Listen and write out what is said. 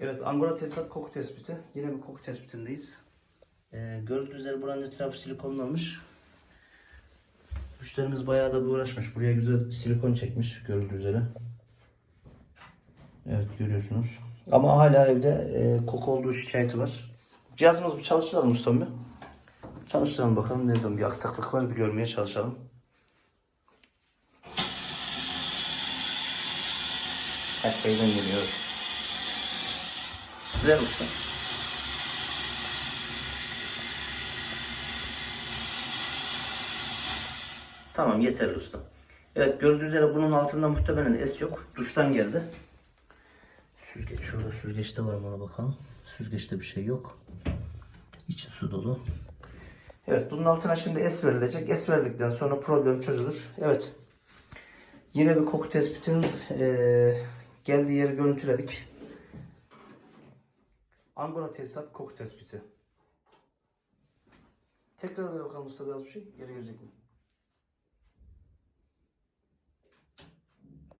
Evet Angora tesisat koku tespiti. Yine bir koku tespitindeyiz. Ee, gördüğünüz üzere buranın etrafı silikonlanmış. Müşterimiz bayağı da uğraşmış. Buraya güzel silikon çekmiş görüldüğü üzere. Evet görüyorsunuz. Ama hala evde e, koku olduğu şikayeti var. Cihazımızı bir çalıştıralım ustam bir. Çalıştıralım bakalım nereden bir aksaklık var bir görmeye çalışalım. Her şeyden geliyor. Ver usta. Tamam yeterli usta. Evet gördüğünüz üzere bunun altında muhtemelen es yok. Duştan geldi. Süzgeç şurada süzgeçte var mı ona bakalım. Süzgeçte bir şey yok. İçi su dolu. Evet bunun altına şimdi es verilecek. Es verdikten sonra problem çözülür. Evet. Yine bir koku tespitinin eee, geldiği yeri görüntüledik. Angora tesisat koku tespiti. Tekrar ver bakalım usta biraz bir şey. Geri gelecek mi?